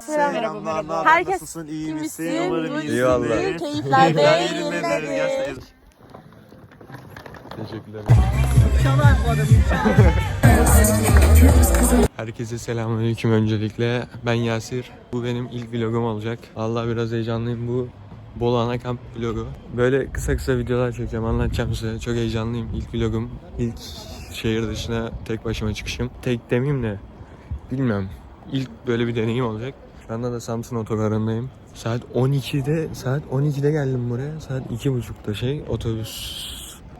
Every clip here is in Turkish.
Selamlar, ne haber, Herkes nasılsın, iyi misin? Umarım iyisin. iyi, Keyiflerde, yerindedir. Teşekkürler. Herkese selamünaleyküm öncelikle. Ben Yasir. Bu benim ilk vlogum olacak. Vallahi biraz heyecanlıyım bu. Bolu Ana Kamp vlogu. Böyle kısa kısa videolar çekeceğim, anlatacağım size. Çok heyecanlıyım. İlk vlogum. İlk şehir dışına tek başıma çıkışım. Tek demeyeyim de bilmem. İlk böyle bir deneyim olacak. Şu anda da Samsun otogarındayım. Saat 12'de, saat 12'de geldim buraya. Saat 2.30'da şey otobüs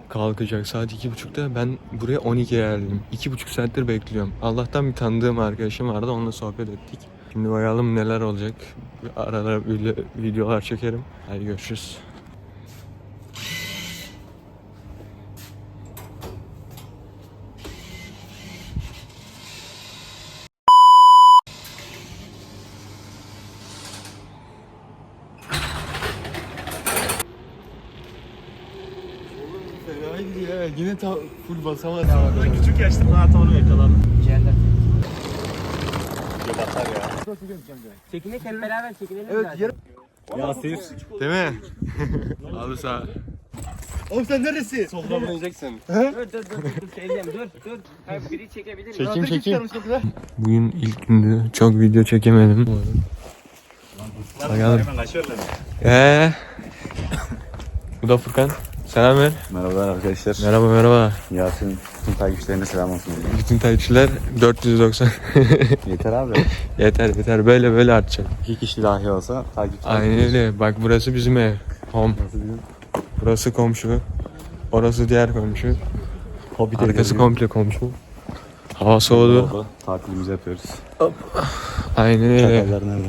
kalkacak saat iki buçukta. Ben buraya 12'ye geldim. İki buçuk saattir bekliyorum. Allah'tan bir tanıdığım arkadaşım vardı. Onunla sohbet ettik. Şimdi bakalım neler olacak. Arada video- videolar çekerim. Hadi görüşürüz. Fenaydı ya. Yine ta full basamadım. Küçük yaşta zaten onu yakaladım. Çekinek hep beraber çekinelim Evet, zaten. yarım. Yasir. Değil mi? Abi sağ. Oğlum sen neresin? Soldan döneceksin. Dur dur dur dur dur söyleyeceğim dur dur. Hayır biri çekebilir mi? Çekeyim çekeyim. Bugün ilk gündü. Çok video çekemedim. Bakalım. Hemen aşırılar. Ee. Bu da Furkan. Selam ver. Merhabalar arkadaşlar. Merhaba merhaba. Yasin tüm takipçilerine selam olsun. Bütün takipçiler 490. Yeter abi. yeter yeter böyle böyle artacak. İki kişi dahi olsa takipçi. Aynen öyle. Bak burası bizim ev. Home. Nasıl bizim? Burası komşu. Orası diğer komşu. Hobi Arkası komple komşu. Hava soğudu. Tatilimizi yapıyoruz. Aynen öyle. Çakallar nerede?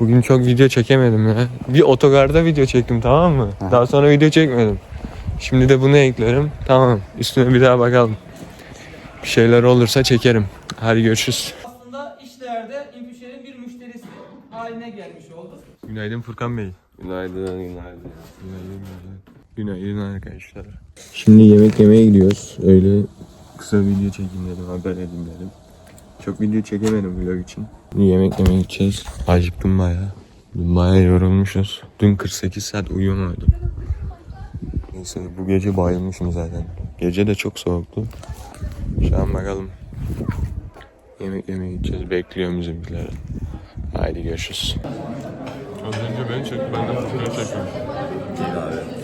Bugün çok video çekemedim ya. Bir otogarda video çektim tamam mı? Aha. Daha sonra video çekmedim. Şimdi de bunu eklerim. Tamam. Üstüne bir daha bakalım. Bir şeyler olursa çekerim. Hadi görüşürüz. Aslında işlerde İmpüşer'in bir müşterisi haline gelmiş oldu. Günaydın Furkan Bey. Günaydın, günaydın. Günaydın, günaydın. Günaydın arkadaşlar. Şimdi yemek yemeye gidiyoruz. Öyle kısa video çekeyim dedim, haber edeyim dedim. Çok video çekemedim vlog için. Şimdi yemek yemeye gideceğiz. Acıktım bayağı. Dün bayağı yorulmuşuz. Dün 48 saat uyumadım. Neyse bu gece bayılmışım zaten. Gece de çok soğuktu. Şu an bakalım. Yemek yemeye gideceğiz. Bekliyorum bizimkileri. Haydi görüşürüz. Az önce beni çek, ben de Furkan'ı çekiyorum.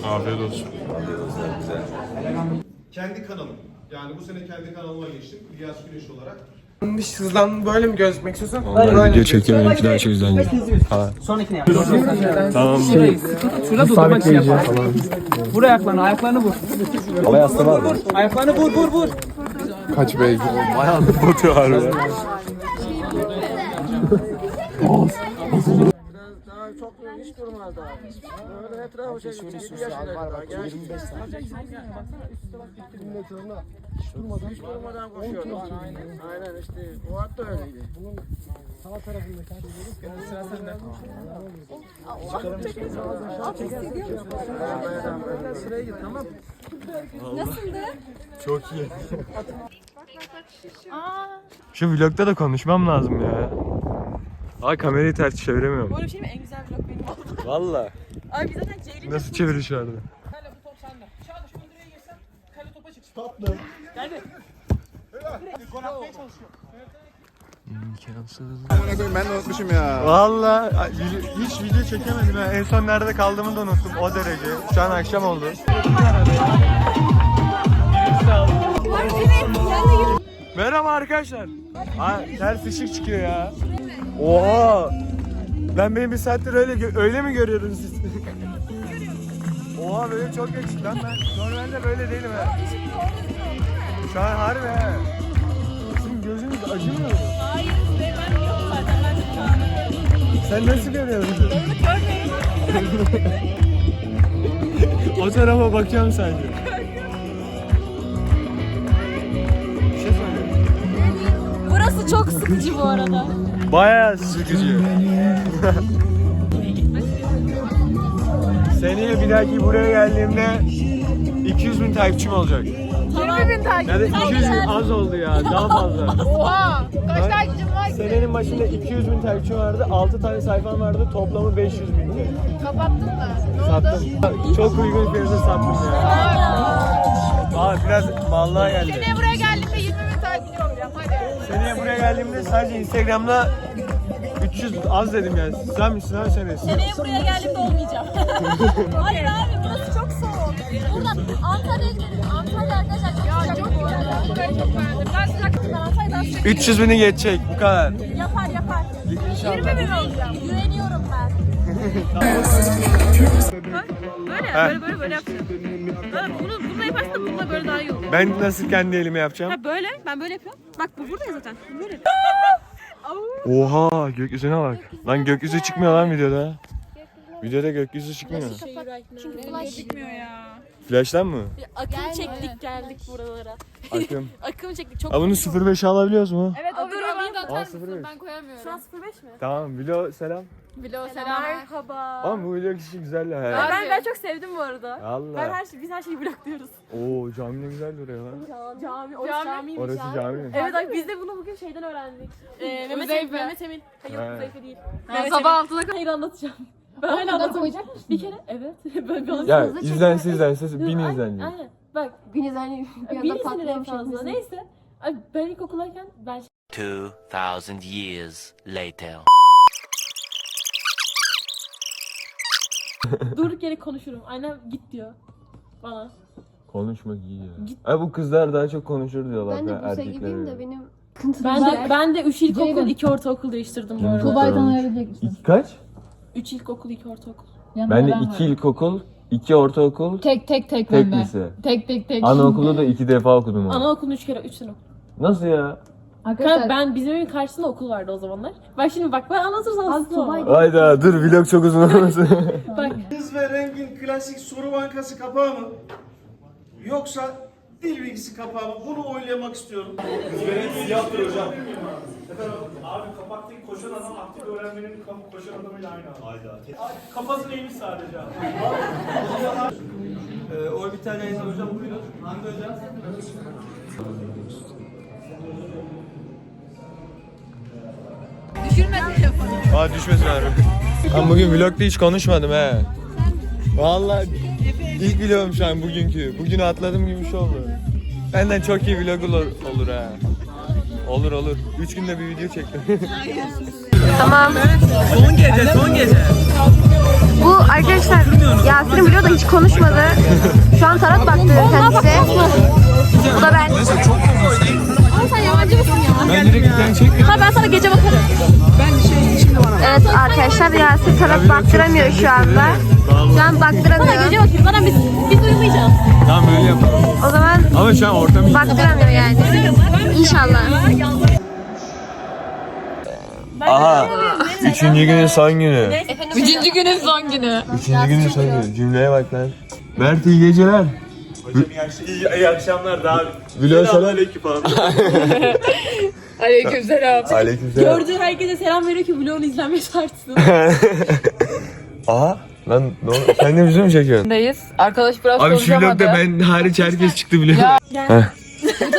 Afiyet olsun. kendi kanalım. Yani bu sene kendi kanalıma geçtim. İlyas Güneş olarak. Hızlan böyle mi gözükmek istiyorsan? Onlar video çekiyor, benimki daha çok izleniyor. Ha. Sonrakine yapalım. Tamam. Şurada durmak için yapalım. Vur ayaklarını, ayaklarını vur. Hava yastığı var mı? Ayaklarını vur vur vur. Kaç beygir? Bayağı botu var be. Hiç durmaz daha. Böyle etrafı çekip 7 yaşındaydı daha. Genç. 25 sene. Hiç durmadan koşuyordu. Aynen. Aynen işte. O at da öyleydi. Bunun sağ tarafındaki hadi Sıra sende. Sıraya git tamam. Çok iyi. Şu vlogda da konuşmam lazım ya. Aa kamerayı ters çeviremiyorum. Böyle bir şey mi? En güzel vlog benim. Valla. Ay biz zaten Ceylin Nasıl çeviriş vardı? Kale bu top sende. Çağdaş ön direğe girsen kale topa çıksın. Tatlı. Gel bir. Gol atmaya çalışıyor. İmkansız. Ben de unutmuşum ya. Valla hiç video çekemedim ya. En son nerede kaldığımı da unuttum o derece. Şu an akşam oldu. Merhaba arkadaşlar. Ha, ters ışık çıkıyor ya. Oha. Ben beni bir saattir öyle öyle mi görüyorsunuz siz? Oha böyle çok yakışık lan ben normalde böyle değilim ha. Şu an harbi ha. Sizin gözünüz acımıyor mu? Hayır ben yok zaten ben şu an. Sen nasıl görüyorsun? o tarafa bakıyorum sadece. Bir şey söyleyeyim. Burası çok sıkıcı bu arada. Bayağı sıkıcı. Seneye bir dahaki buraya geldiğimde 200 bin takipçim olacak. Tamam bin takipçi. Yani 200 bin az oldu ya. Daha fazla. Oha. Kaç takipçim var ki? Senenin başında 200 bin takipçi vardı. 6 tane sayfam vardı. Toplamı 500 bindi. Kapattın mı? Ne oldu? Sattım. Çok uygun fiyata sattım ya. Aa biraz mallığa geldi. Hadi. Seneye buraya geldiğimde sadece Instagram'da 300 az dedim yani. Sen misin abi sen misin? Seneye buraya geldiğimde olmayacağım. Hayır abi burası çok soğuk. Buradan Antalya'ya gidelim. Antalya arkadaşlar çok Ya sıcak çok bu arada. Burayı çok beğendim. Ben sıcak Antalya'dan sıcak. 300 bini geçecek bu kadar. Yapar yapar. 20 bin olacağım. Böyle Ha. böyle böyle böyle yapacağım. Ha, bunu bununla yaparsın da bununla böyle daha iyi olur. Ben nasıl kendi elime yapacağım? Ha böyle ben böyle yapıyorum. Bak bu burada ya zaten. Böyle. Oha gökyüzüne bak. Lan gökyüzü çıkmıyor lan videoda. Videoda gökyüzü çıkmıyor. Çünkü flash Çıkmıyor ya. Flash'tan mı? akım çektik geldik buralara. Akım. Akım çektik çok. Aa bunu 05'e alabiliyoruz mu? Evet o böyle ben 05. ben koyamıyorum. Şu an 05 mi? Tamam vlog selam. Bilo selam. Merhaba. Ama bu vlog işi güzel ya. Ben, ben, ben çok sevdim bu arada. Ben Allah. her şey, biz her şeyi blokluyoruz. Oo cami ne güzel duruyor lan. Cami, orası Cami. camiymiş Orası cami mi? Evet abi biz de bunu bugün şeyden öğrendik. Ee, Mehmet. Emin, Mehmet Emin. Hayır He. Uzeyfe değil. Ben sabah 6'da Hayır anlatacağım. Ben hala anlatacağım. Bir kere evet. ben bir Ya anlatacağım. izlense izlense bin izlenecek. Aynen. Bak Gün izlenir. Bir anda izlenir en patlayan fazla. fazla. Neyse. Ay, ben ilkokuldayken ben 2,000 years later. durduk yere konuşurum. Annem git diyor bana. Konuşmak iyi ya. Ay bu kızlar daha çok konuşur diyorlar Ben de Bursa'ya gideyim de benim Ben de ben de 3 ilkokul, Ceylan. 2 ortaokul değiştirdim bu arada. çok olmuş? İki- Kaç? 3 ilkokul, 2 ortaokul. Ben de iki ilkokul, iki ortaokul, Tek tek tek tek ben de. lise. Tek tek tek. Anaokulu da iki defa okudum onu. Anaokulunu 3 kere 3 sene okudum. Nasıl ya? Kanka Arkadaşlar ben bizim evin karşısında okul vardı o zamanlar. Bak şimdi bak ben anlatırsam Az aslında. Hayda dur vlog çok uzun olmasın. Bak Hız ve rengin klasik soru bankası kapağı mı? Yoksa dil bilgisi kapağı mı? Bunu oylamak istiyorum. Abi kapaktaki koşan adam aktif öğrenmenin kam- koşan adamıyla aynı abi. Hayda. Kafası neymiş sadece abi. Ee, orbital yayınlar hocam buyurun. Hangi hocam? Düşürme telefonu. Aa düşmesin abi. Ben bugün vlogda hiç konuşmadım he. Vallahi ilk vlogum şu an bugünkü. Bugün atladım gibi bir şey oldu. Benden çok iyi vlog olur, olur ha. Olur olur. Üç günde bir video çektim. bu arkadaşlar Yasin'in biliyor da hiç konuşmadı. Şu an tarot baktı kendisi. Bu da ben. Yabancı mısın ya? ben direkt tane çekmedim. Ha ben sana gece bakarım. Evet arkadaşlar Yasin tarot baktıramıyor şu anda. Şu an Sana baktıramıyor. gece bakayım. Zaten biz, biz uyumayacağız. Tamam böyle yapalım. O zaman Ama şu an ortam iyi. baktıramıyor yani. İnşallah. Aha. Üçüncü günün son günü. Üçüncü günün son günü. Üçüncü günün son günü. Cümleye bak lan. Mert iyi geceler. İyi, iyi akşamlar daha. Vlog selam. Aleyküm abi. Aleykümselam. Aleykümselam. Gördüğü herkese selam veriyor ki vlogun izlenmesi artsın. Aha. Lan ne oldu? Sen de bizi mi çekiyorsun? Buradayız. Arkadaş biraz Abi şu konuşamadı. vlogda ben hariç herkes çıktı vlog. YouTube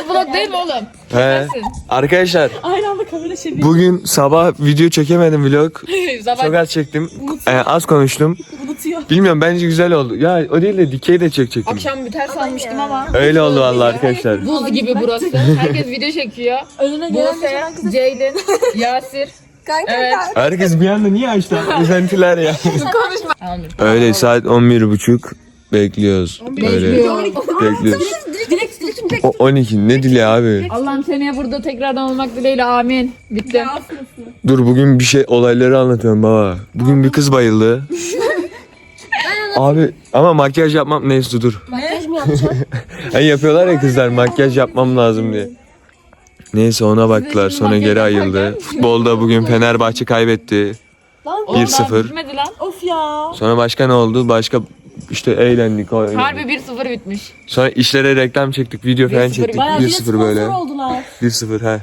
vlog değil mi oğlum? He. Arkadaşlar Aynı anda kamera çeviriyor. bugün sabah video çekemedim vlog. Sabah Çok az çektim. Ee, az konuştum. Unutuyor. Bilmiyorum bence güzel oldu. Ya o değil de dikey de çekecektim. akşam biter sanmıştım ama. Öyle oldu vallahi arkadaşlar. Buz gibi burası. Herkes video çekiyor. Önüne gelen Buse, Ceylin, Yasir. Evet. Herkes bir anda niye açtı? Üzentiler ya. Tamam. Öyle saat 11.30 bekliyoruz. Öyle bekliyoruz. O 12 ne dili abi? Allah'ım seneye burada tekrardan olmak dileğiyle amin. Bitti. Dur bugün bir şey olayları anlatıyorum baba. Bugün bir kız bayıldı. Abi ama makyaj yapmam neyse dur. Makyaj mı yapacağım? Hani yapıyorlar ya kızlar makyaj yapmam lazım diye. Neyse ona baktılar sonra geri ayıldı. Futbolda bugün Fenerbahçe kaybetti. 1-0. Bitmedi lan. Of ya. Sonra başka ne oldu? Başka işte eğlendik. Harbi 1-0 bitmiş. Sonra işlere reklam çektik, video falan 1-0 çektik. Bayağı bir de 1-0 böyle. sponsor oldular. 1-0 he.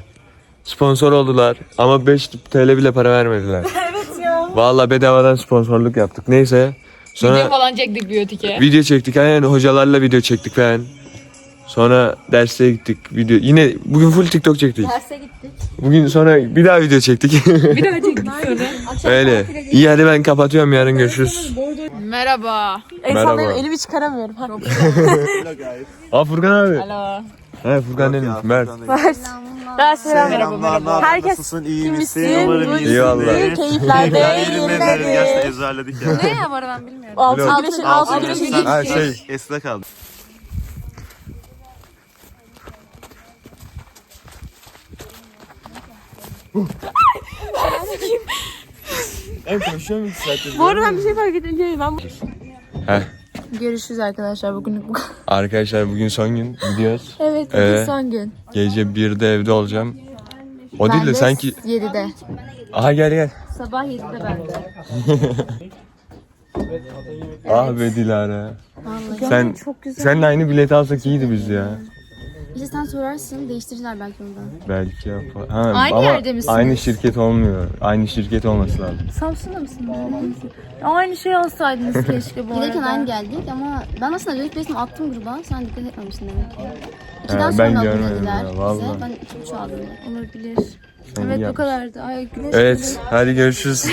Sponsor oldular ama 5 TL bile para vermediler. evet ya. Vallahi bedavadan sponsorluk yaptık. Neyse. Sonra Video falan çektik biyotike. video çektik. Yani hocalarla video çektik falan. Sonra derse gittik. Video yine bugün full TikTok çektik. Derse gittik. Bugün sonra bir daha video çektik. Bir daha çektik sonra. Öyle. İyi hadi ben kapatıyorum yarın görüşürüz. Merhaba. Merhaba. elimi çıkaramıyorum. Aa Furkan abi. Alo. He Furkan benim. Mert. Merhaba merhaba. Herkes Nasılsın? iyi misin? Umarım İyi iyisin. valla. Keyiflerde. Gerçekten ezberledik ya. Ne ya bu arada ben bilmiyorum. Altın Vlog. güneşin altın güneşin. Ha şey. Esne kaldı. En konuşuyor muyum zaten? Bu arada ben bir şey fark ettim. Ben Heh. Görüşürüz arkadaşlar bugün bu kadar. Arkadaşlar bugün son gün gidiyoruz. Evet bugün Ee, son gün. Gece 1'de evde olacağım. O değil de sanki... 7'de. Aha gel gel. Sabah 7'de bende. Ah be Dilara. Vallahi. Sen çok güzel. sen de aynı bileti alsak iyiydi biz ya. İşte sen sorarsın değiştirirler belki ondan. Belki yapar. Ha, Aynı ama yerde misiniz? Aynı şirket olmuyor. Aynı şirket olması lazım. Samsun'da mısın? aynı şey alsaydınız keşke bu arada. aynı geldik ama ben aslında dönüş besimi attım gruba. Sen dikkat etmemişsin demek ki. İkiden Ha, sonra ben aldım görmedim dediler ya, bize. vallahi. Ben iki buçuk aldım. Olabilir. Sen iyi Evet bu yapmışsın. kadardı. Ay güneş Evet hadi görüşürüz.